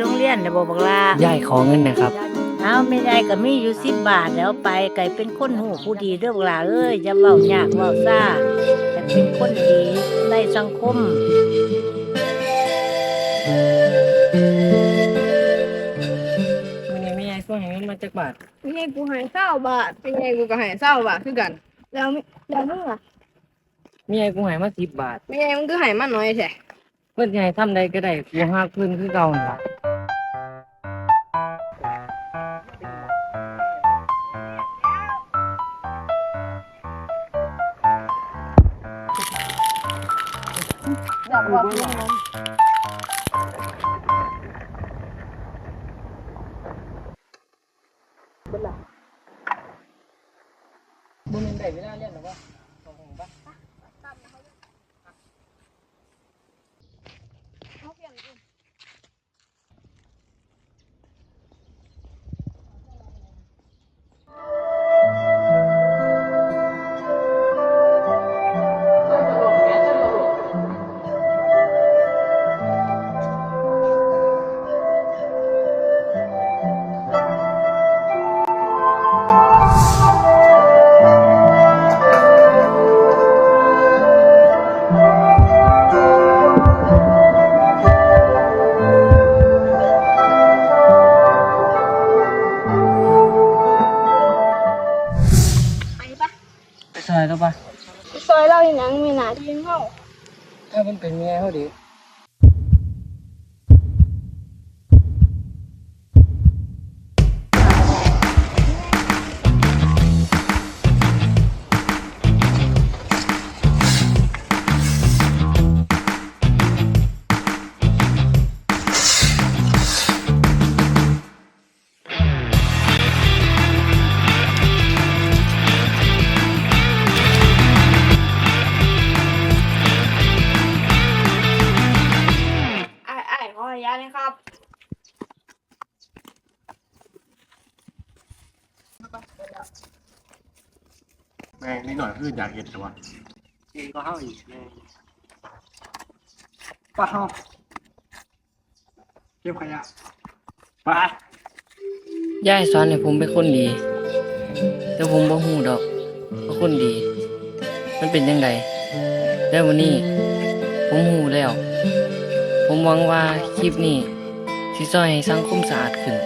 โรงเรียนเด้อบ่บักลายายขอเงินนะครับ เอาแม่ยายก็มีอยู่10บาทแล้วไปไก่เป็นคนหูผู้ดีเด้อบักลาเอ้ยอย่าเว้ายากเว้าซ่าแต่เป็นคนดีในสังคมวันนี้แม่ยายส่งให้เงินมาจากบาทเป็นไงกูใหายเศร้าบาทเป็นไงกูก็ใหายเศร้าบาทคือกัน แล้วมิแล้วมึงอะแม่ยายกูให้มาสิบบาทเป็นไงมึงก็ใหายมันน้อยแท้เพิ่นสิให้ทำใดก็ได้กูหักเพิ่นคือเก่าหั่นล่ะ อยากบอกมึงบ่แม่นได้เวลาเรียนหรือเปล่า ไปซอยแล้ปะซอยเราอย่างมีหนาที่เฮาถ้ามันเป็นแม่เขาดี อ้ไอ้ขออนุญาตนะครับแม่งนิดหน่อยคืออยากเห็นแต่ว่าเองก็เฮาอีกแม่ป้าเฮาเก็บขยะป้ายายสอนให้ผมเป็นคนดี แต่ผมบ่ฮู้ดอกว่าคนดี มันเป็นจังไดแต่วันนี้ ผมฮู้แล้ว ผมหวังว่าคลิปนี้สิช่วยให้สังคมสะอาดขึ้น